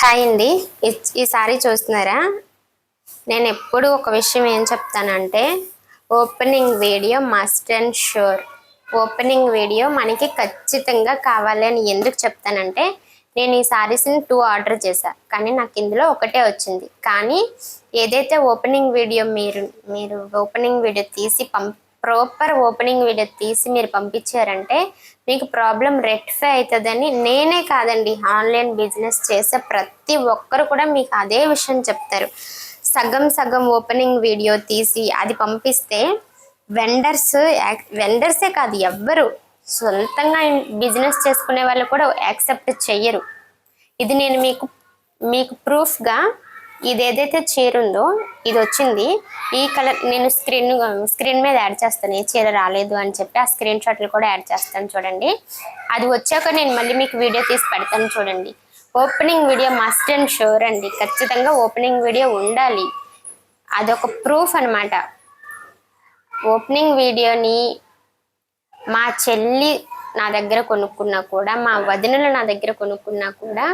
Hi అండి. ఈ- ఈ సారీ చూస్తున్నారా? నేను ఎప్పుడు ఒక విషయం ఏం చెప్తానంటే opening video must and sure opening video మనకి ఖచ్చితంగా కావాలి అని ఎందుకు చెప్తానంటే నేను ఈ శారీస్ని టూ ఆర్డర్ చేశాను కానీ నాకు ఇందులో ఒకటే వచ్చింది. కానీ ఏదైతే ఓపెనింగ్ వీడియో మీరు మీరు ఓపెనింగ్ వీడియో తీసి పంప్ ప్రాపర్ ఓపెనింగ్ వీడియో తీసి మీరు పంపించారంటే మీకు ప్రాబ్లం రెక్టిఫై అవుతుందని నేనే కాదండి ఆన్లైన్ బిజినెస్ చేసే ప్రతి ఒక్కరు కూడా మీకు అదే విషయం చెప్తారు. సగం సగం ఓపెనింగ్ వీడియో తీసి అది పంపిస్తే వెండర్స్ వెండర్సే కాదు ఎవ్వరు సొంతంగా బిజినెస్ చేసుకునే వాళ్ళు కూడా యాక్సెప్ట్ చెయ్యరు. ఇది నేను మీకు మీకు ప్రూఫ్గా ఇది ఏదైతే చీర ఉందో ఇది వచ్చింది ఈ కలర్ నేను స్క్రీన్ స్క్రీన్ మీద యాడ్ చేస్తాను ఈ చీర రాలేదు అని చెప్పి ఆ స్క్రీన్ షాట్లు కూడా యాడ్ చేస్తాను చూడండి. అది వచ్చాక నేను మళ్ళీ మీకు వీడియో తీసి పెడతాను చూడండి. Opening video must and sure అండి ఖచ్చితంగా ఓపెనింగ్ వీడియో ఉండాలి. అదొక ప్రూఫ్ అన్నమాట. ఓపెనింగ్ వీడియోని మా చెల్లి నా దగ్గర కొనుక్కున్నా కూడా మా వదినలు నా దగ్గర కొనుక్కున్నా కూడా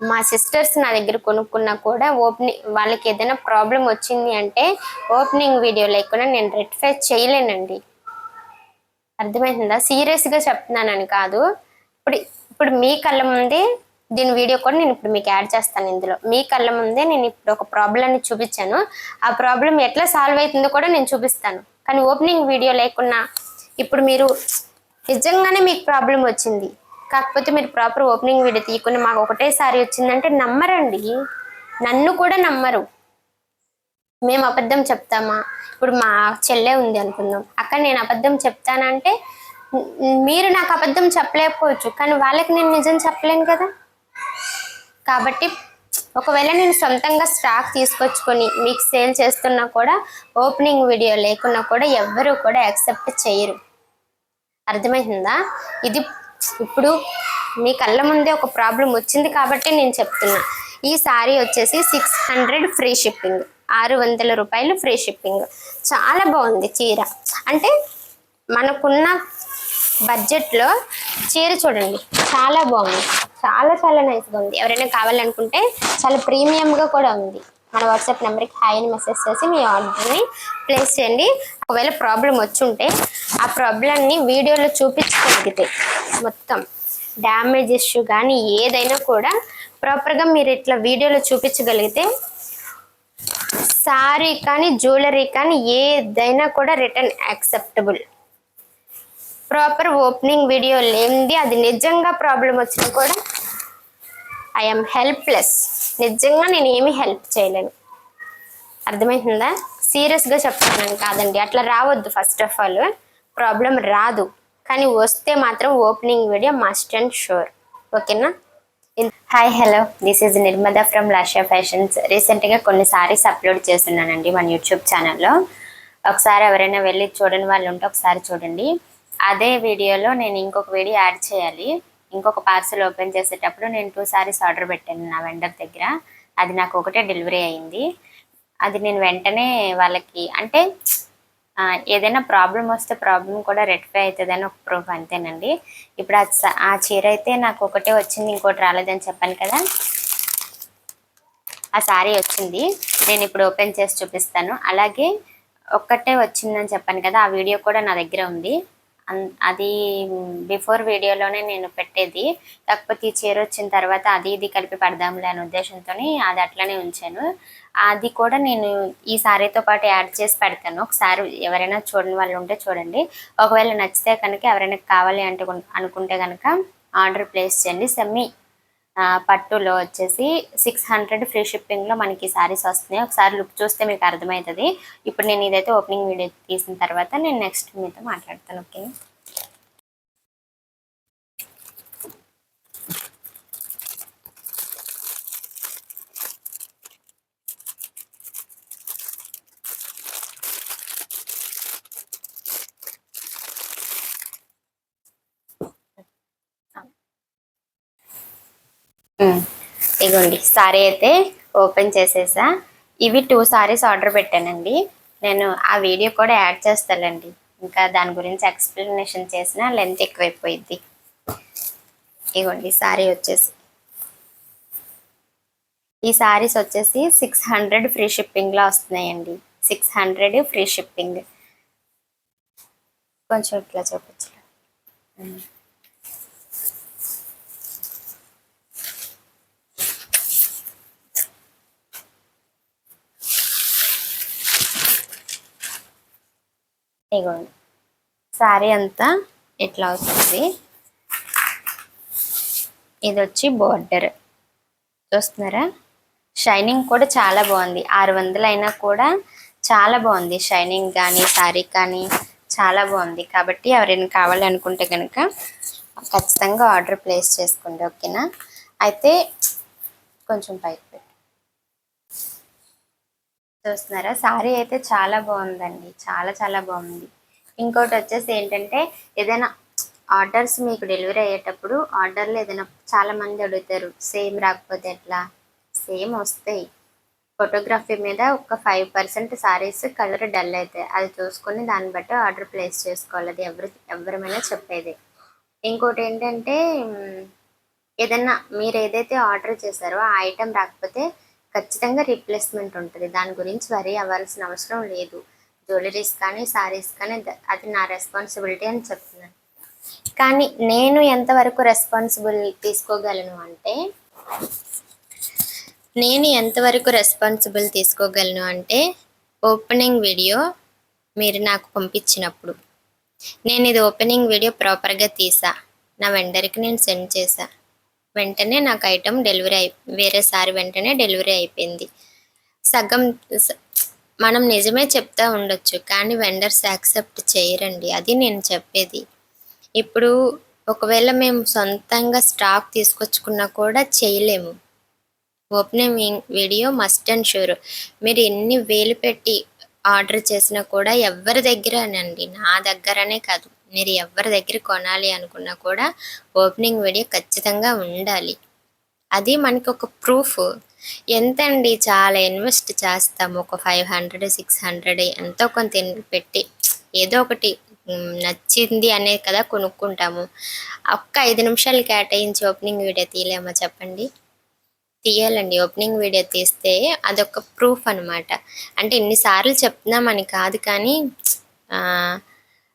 మా సిస్టర్స్ నా దగ్గర కొనుక్కున్నా కూడా ఓపెనింగ్ వాళ్ళకి ఏదైనా ప్రాబ్లం వచ్చింది అంటే ఓపెనింగ్ వీడియో లేకుండా నేను రెక్టిఫై చేయలేనండి. అర్థమవుతుందా సీరియస్గా చెప్తున్నానని కాదు. ఇప్పుడు ఇప్పుడు మీ కళ్ళ ముందే దీని వీడియో కూడా నేను ఇప్పుడు మీకు యాడ్ చేస్తాను ఇందులో. మీ కళ్ళ ముందే నేను ఇప్పుడు ఒక ప్రాబ్లమ్ని చూపించాను. ఆ ప్రాబ్లం ఎట్లా సాల్వ్ అవుతుందో కూడా నేను చూపిస్తాను. కానీ ఓపెనింగ్ వీడియో లేకున్నా ఇప్పుడు మీరు నిజంగానే మీకు ప్రాబ్లం వచ్చింది. కాకపోతే మీరు ప్రాపర్ ఓపెనింగ్ వీడియో తీయకుండా మాకు ఒకటేసారి వచ్చిందంటే నమ్మరండి. నన్ను కూడా నమ్మరు. మేము అబద్ధం చెప్తామా? ఇప్పుడు మా చెల్లె ఉంది అనుకుందాం. అక్కడ నేను అబద్ధం చెప్తానంటే మీరు నాకు అబద్ధం చెప్పలేకపోవచ్చు. కానీ వాళ్ళకి నేను నిజం చెప్పలేను కదా. కాబట్టి ఒకవేళ నేను సొంతంగా స్టాక్ తీసుకొచ్చుకొని మీకు సేల్ చేస్తున్నా కూడా ఓపెనింగ్ వీడియో లేకున్నా కూడా ఎవ్వరూ కూడా యాక్సెప్ట్ చేయరు. అర్థమైందా? ఇది ఇప్పుడు మీ కళ్ళ ముందే ఒక ప్రాబ్లం వచ్చింది కాబట్టి నేను చెప్తున్నా. ఈ సారీ వచ్చేసి సిక్స్ హండ్రెడ్ ఫ్రీ షిప్పింగ్. ఆరు వందల రూపాయలు ఫ్రీ షిప్పింగ్. చాలా బాగుంది చీర. అంటే మనకున్న బడ్జెట్లో చీర చూడండి. చాలా బాగుంది. చాలా చాలా నైస్గా ఉంది. ఎవరైనా కావాలనుకుంటే చాలా ప్రీమియంగా కూడా ఉంది. మన వాట్సాప్ నెంబర్కి హాయ్ అని మెసేజ్ చేసి మీ ఆర్డర్ని ప్లేస్ చేయండి. ఒకవేళ ప్రాబ్లం వచ్చి ఉంటే ఆ ప్రాబ్లమ్ని వీడియోలో చూపించగలిగితే. మొత్తం డ్యామేజ్ ఇష్యూ కానీ ఏదైనా కూడా ప్రాపర్గా మీరు ఇట్లా వీడియోలో చూపించగలిగితే సారీ కానీ జ్యువెలరీ కానీ ఏదైనా కూడా return acceptable proper opening video లేనిది అది నిజంగా ప్రాబ్లం వచ్చినా కూడా ఐఎమ్ హెల్ప్లెస్ నిజంగా నేను ఏమీ హెల్ప్ చేయలేను. అర్థమవుతుందా సీరియస్గా చెప్తున్నాను కాదండి. అట్లా రావద్దు ఫస్ట్ ఆఫ్ ఆల్ ప్రాబ్లం రాదు. కానీ వస్తే మాత్రం opening video must and sure ఓకేనా hi hello this is Nirmada from Lasha fashions రీసెంట్గా కొన్ని సారీస్ అప్లోడ్ చేస్తున్నానండి మన యూట్యూబ్ ఛానల్లో ఒకసారి ఎవరైనా వెళ్ళి చూడని వాళ్ళు ఉంటే ఒకసారి చూడండి. అదే వీడియోలో నేను ఇంకొక వీడియో యాడ్ చేయాలి. ఇంకొక పార్సల్ ఓపెన్ చేసేటప్పుడు నేను టూ సారీస్ ఆర్డర్ పెట్టాను నా వెండర్ దగ్గర. అది నాకు ఒకటే డెలివరీ అయింది. అది నేను వెంటనే వాళ్ళకి అంటే ఏదైనా ప్రాబ్లం వస్తే ప్రాబ్లం కూడా రెక్టిఫై అవుతుందని ఒక ప్రూఫ్ అంతేనండి. ఇప్పుడు ఆ ఆ చీర అయితే నాకు ఒకటే వచ్చింది ఇంకోటి రాలేదని చెప్పాను కదా. ఆ సారీ వచ్చింది నేను ఇప్పుడు ఓపెన్ చేసి చూపిస్తాను. అలాగే ఒక్కటే వచ్చిందని చెప్పాను కదా ఆ వీడియో కూడా నా దగ్గర ఉంది. అది బిఫోర్ వీడియోలోనే నేను పెట్టేది. కాకపోతే ఈ చీర వచ్చిన తర్వాత అది ఇది కలిపి పెడదాంలే అనే ఉద్దేశంతో అది అట్లనే ఉంచాను. అది కూడా నేను ఈ సారీతో పాటు యాడ్ చేసి పెడతాను. ఒకసారి ఎవరైనా చూడని వాళ్ళు ఉంటే చూడండి. ఒకవేళ నచ్చితే కనుక ఎవరైనా కావాలి అంటే అనుకుంటే కనుక ఆర్డర్ ప్లేస్ చేయండి. సెమీ పట్టులో వచ్చేసి సిక్స్ హండ్రెడ్ ఫ్రీ షిప్పింగ్లో మనకి సారీస్ వస్తున్నాయి. ఒకసారి లుక్ చూస్తే మీకు అర్థమవుతుంది. ఇప్పుడు నేను ఇదైతే ఓపెనింగ్ వీడియో తీసిన తర్వాత నేను నెక్స్ట్ మీతో మాట్లాడతాను ఓకే ఇగోండి సారీ అయితే ఓపెన్ చేసేసా. ఇవి టూ సారీస్ ఆర్డర్ పెట్టానండి. నేను ఆ వీడియో కూడా యాడ్ చేస్తానండి. ఇంకా దాని గురించి ఎక్స్ప్లెనేషన్ చేసిన లెంత్ ఎక్కువైపోయింది ఇగోండి సారీ వచ్చేసి. ఈ సారీస్ వచ్చేసి సిక్స్ హండ్రెడ్ ఫ్రీ షిప్పింగ్లో వస్తున్నాయండి. Six hundred free shipping. కొంచెం ఇట్లా చూపించలేదు ఇగోండి. శారీ అంతా ఇట్లా వస్తుంది ఇది వచ్చి బోర్డర్. చూస్తున్నారా? షైనింగ్ కూడా చాలా బాగుంది. ఆరు వందలు అయినా కూడా చాలా బాగుంది. షైనింగ్ కానీ శారీ కానీ చాలా బాగుంది. కాబట్టి ఎవరైనా కావాలనుకుంటే కనుక ఖచ్చితంగా ఆర్డర్ ప్లేస్ చేసుకోండి. ఓకేనా? అయితే కొంచెం పై చూస్తున్నారా? సారీ అయితే చాలా బాగుందండి. చాలా చాలా బాగుంది. ఇంకోటి వచ్చేసి ఏంటంటే ఏదైనా ఆర్డర్స్ మీకు డెలివరీ అయ్యేటప్పుడు ఆర్డర్లు ఏదైనా చాలా మంది అడుగుతారు సేమ్ రాకపోతే ఎట్లా? సేమ్ వస్తాయి. ఫోటోగ్రఫీ మీద ఒక five percent saris colour dull అవుతాయి. అది చూసుకొని దాన్ని బట్టి ఆర్డర్ ప్లేస్ చేసుకోవాలి. అది ఎవరి ఎవరమైనా చెప్పేది. ఇంకోటి ఏంటంటే ఏదైనా ఏదన్నా మీరు ఏదైతే ఆర్డర్ చేశారో ఆ ఐటెం రాకపోతే ఖచ్చితంగా రీప్లేస్మెంట్ ఉంటుంది. దాని గురించి వరి అవ్వాల్సిన అవసరం లేదు. జ్యువెలరీస్ కానీ సారీస్ కానీ అది నా రెస్పాన్సిబిలిటీ అని చెప్తున్నాను కానీ నేను ఎంతవరకు రెస్పాన్సిబుల్ తీసుకోగలను అంటే నేను ఎంతవరకు రెస్పాన్సిబుల్ తీసుకోగలను అంటే ఓపెనింగ్ వీడియో మీరు నాకు పంపించినప్పుడు. నేను ఇది ఓపెనింగ్ వీడియో ప్రాపర్గా తీసా. నా వెండర్కి నేను సెండ్ చేసా. వెంటనే నాకు ఐటమ్ డెలివరీ అయి వేరే సారి వెంటనే డెలివరీ అయిపోయింది. సగం మనం నిజమే చెప్తా ఉండొచ్చు కానీ వెండర్స్ యాక్సెప్ట్ చేయరండి అది నేను చెప్పేది. ఇప్పుడు ఒకవేళ మేము సొంతంగా స్టాక్ తీసుకొచ్చుకున్నా కూడా చేయలేము. Opening video must and sure మీరు ఎన్ని వేలు పెట్టి ఆర్డర్ చేసినా కూడా ఎవరి దగ్గరనండి నా దగ్గరనే కాదు. మీరు ఎవరి దగ్గర కొనాలి అనుకున్నా కూడా ఓపెనింగ్ వీడియో ఖచ్చితంగా ఉండాలి. అది మనకి ఒక ప్రూఫ్. ఎంత అండి చాలా ఇన్వెస్ట్ చేస్తాము. ఒక ఫైవ్ హండ్రెడ్ సిక్స్ హండ్రెడ్ ఎంతో కొంత పెట్టి ఏదో ఒకటి నచ్చింది అనే కదా కొనుక్కుంటాము. ఒక్క ఐదు నిమిషాలు కేటాయించి ఓపెనింగ్ వీడియో తీయలేమా చెప్పండి? తీయాలండి. ఓపెనింగ్ వీడియో తీస్తే అదొక ప్రూఫ్ అన్నమాట. అంటే ఇన్నిసార్లు చెప్తున్నామని కాదు కానీ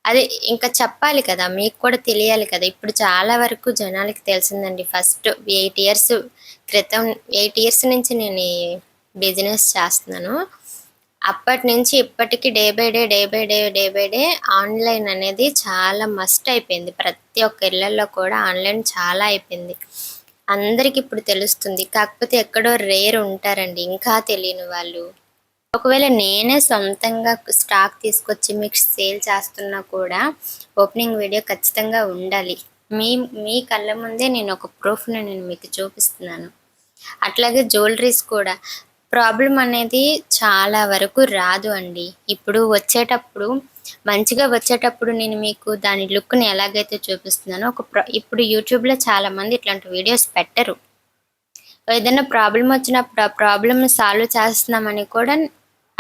అదే ఇంకా చెప్పాలి కదా మీకు కూడా తెలియాలి కదా. ఇప్పుడు చాలా వరకు జనాలకి తెలిసిందండి ఫస్ట్ ఎయిట్ ఇయర్స్ క్రితం ఎయిట్ ఇయర్స్ నుంచి నేను బిజినెస్ చేస్తున్నాను. అప్పటి నుంచి ఇప్పటికి day by day day by day day by day online అనేది చాలా మస్ట్ అయిపోయింది. ప్రతి ఒక్క ఇళ్ళలో కూడా ఆన్లైన్ చాలా అయిపోయింది. అందరికి ఇప్పుడు తెలుస్తుంది. కాకపోతే ఎక్కడో రేర్ ఉంటారండి ఇంకా తెలియని వాళ్ళు. ఒకవేళ నేనే సొంతంగా స్టాక్ తీసుకొచ్చి మీకు సేల్ చేస్తున్నా కూడా ఓపెనింగ్ వీడియో ఖచ్చితంగా ఉండాలి. మీ మీ కళ్ళ ముందే నేను ఒక ప్రూఫ్ని నేను మీకు చూపిస్తున్నాను. అట్లాగే జ్యువెలరీస్ కూడా. ప్రాబ్లం అనేది చాలా వరకు రాదు అండి. ఇప్పుడు వచ్చేటప్పుడు మంచిగా వచ్చేటప్పుడు నేను మీకు దాని లుక్ని ఎలాగైతే చూపిస్తున్నానో ఒక ఇప్పుడు యూట్యూబ్లో చాలా మంది ఇట్లాంటి వీడియోస్ పెట్టరు. ఏదైనా ప్రాబ్లం వచ్చినప్పుడు ఆ ప్రాబ్లమ్ సాల్వ్ చేస్తున్నామని కూడా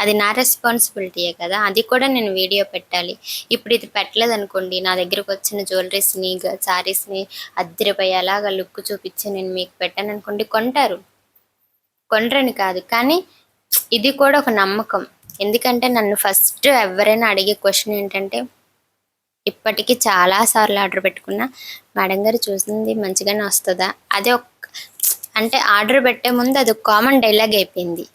అది నా రెస్పాన్సిబిలిటీయే కదా. అది కూడా నేను వీడియో పెట్టాలి. ఇప్పుడు ఇది పెట్టలేదు అనుకోండి నా దగ్గరకు వచ్చిన జ్యువెలరీస్ని శారీస్ని అద్దరిపోయేలాగా లుక్ చూపించి నేను మీకు పెట్టాను అనుకోండి కొంటారు. కొనరని కాదు. కానీ ఇది కూడా ఒక నమ్మకం. ఎందుకంటే నన్ను ఫస్ట్ ఎవరైనా అడిగే క్వశ్చన్ ఏంటంటే ఇప్పటికీ చాలా సార్లు ఆర్డర్ పెట్టుకున్నా మేడం గారు చూసింది మంచిగానే వస్తుందా? అదే ఒక అంటే ఆర్డర్ పెట్టే ముందు అది కామన్ డైలాగ్ అయిపోయింది.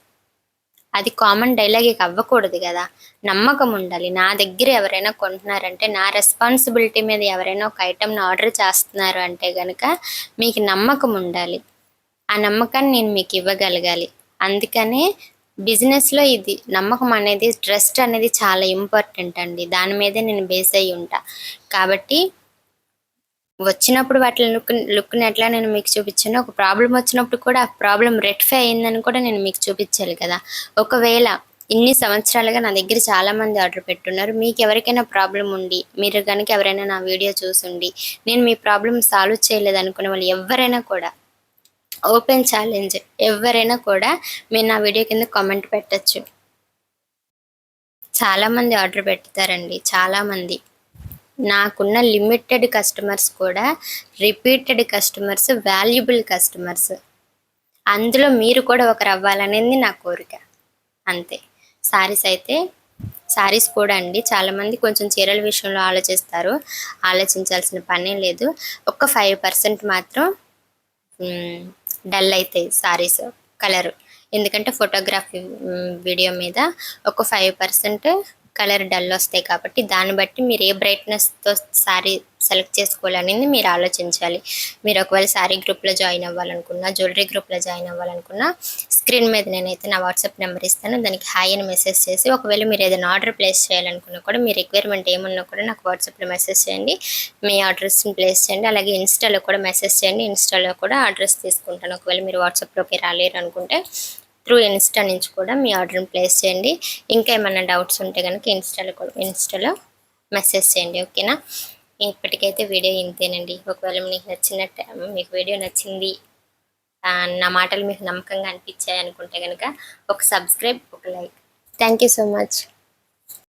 అది కామన్ డైలాగ్ ఇక అవ్వకూడదు కదా. నమ్మకం ఉండాలి. నా దగ్గర ఎవరైనా కొంటున్నారంటే నా రెస్పాన్సిబిలిటీ మీద ఎవరైనా ఒక ఐటమ్ని ఆర్డర్ చేస్తున్నారు అంటే కనుక మీకు నమ్మకం ఉండాలి. ఆ నమ్మకాన్ని నేను మీకు ఇవ్వగలగాలి. అందుకనే బిజినెస్లో ఇది నమ్మకం అనేది ట్రస్ట్ అనేది చాలా ఇంపార్టెంట్ అండి. దాని మీదే నేను బేస్ అయ్యి ఉంటా. కాబట్టి వచ్చినప్పుడు వాటి లుక్ లుక్ని ఎట్లా నేను మీకు చూపించాను ఒక ప్రాబ్లం వచ్చినప్పుడు కూడా ఆ ప్రాబ్లం రెట్ఫై అయిందని కూడా నేను మీకు చూపించాలి కదా. ఒకవేళ ఇన్ని సంవత్సరాలుగా నా దగ్గర చాలామంది ఆర్డర్ పెట్టున్నారు మీకు ఎవరికైనా ప్రాబ్లం ఉండి మీరు కనుక ఎవరైనా నా వీడియో చూసుండి నేను మీ ప్రాబ్లం సాల్వ్ చేయలేదు అనుకునే వాళ్ళు ఎవరైనా కూడా ఓపెన్ ఛాలెంజ్ ఎవరైనా కూడా మీరు నా వీడియో కింద కామెంట్ పెట్టచ్చు. చాలామంది ఆర్డర్ పెడతారండి చాలామంది. నాకున్న లిమిటెడ్ కస్టమర్స్ కూడా రిపీటెడ్ కస్టమర్స్ వాల్యుబుల్ కస్టమర్స్. అందులో మీరు కూడా ఒకరు అవ్వాలనేది నా కోరిక. అంతే. సారీస్ అయితే సారీస్ కూడా అండి. చాలామంది కొంచెం చీరల విషయంలో ఆలోచిస్తారు. ఆలోచించాల్సిన పనే లేదు. ఒక ఫైవ్ పర్సెంట్ మాత్రం డల్ అవుతాయి సారీస్ కలర్. ఎందుకంటే ఫోటోగ్రఫీ వీడియో మీద ఒక ఫైవ్ పర్సెంట్ కలర్ డల్ వస్తాయి కాబట్టి దాన్ని బట్టి మీరు ఏ బ్రైట్నెస్తో శారీ సెలెక్ట్ చేసుకోవాలనేది మీరు ఆలోచించాలి. మీరు ఒకవేళ శారీ గ్రూప్లో జాయిన్ అవ్వాలనుకున్నా జ్యువెలరీ గ్రూప్లో జాయిన్ అవ్వాలనుకున్నా స్క్రీన్ మీద నేనైతే నా వాట్సాప్ నెంబర్ ఇస్తాను. దానికి హాయ్ అని మెసేజ్ చేసి ఒకవేళ మీరు ఏదైనా ఆర్డర్ ప్లేస్ చేయాలనుకున్నా కూడా మీ రిక్వైర్మెంట్ ఏమున్నా కూడా నాకు వాట్సాప్లో మెసేజ్ చేయండి. మీ అడ్రస్ని ప్లేస్ చేయండి. అలాగే ఇన్స్టాలో కూడా మెసేజ్ చేయండి. ఇన్స్టాలో కూడా అడ్రస్ తీసుకుంటాను. ఒకవేళ మీరు వాట్సాప్లోకి రాలేరు అనుకుంటే త్రూ ఇన్స్టా నుంచి కూడా మీ ఆర్డర్ని ప్లేస్ చేయండి. ఇంకా ఏమైనా డౌట్స్ ఉంటే కనుక ఇన్స్టాలో కూడా ఇన్స్టాలో మెసేజ్ చేయండి ఓకేనా ఇప్పటికైతే వీడియో ఇంతేనండి. ఒకవేళ మీకు నచ్చినట్టు మీకు వీడియో నచ్చింది నా మాటలు మీకు నమ్మకంగా అనిపించాయి అనుకుంటే కనుక ఒక సబ్స్క్రైబ్ ఒక like thank you so much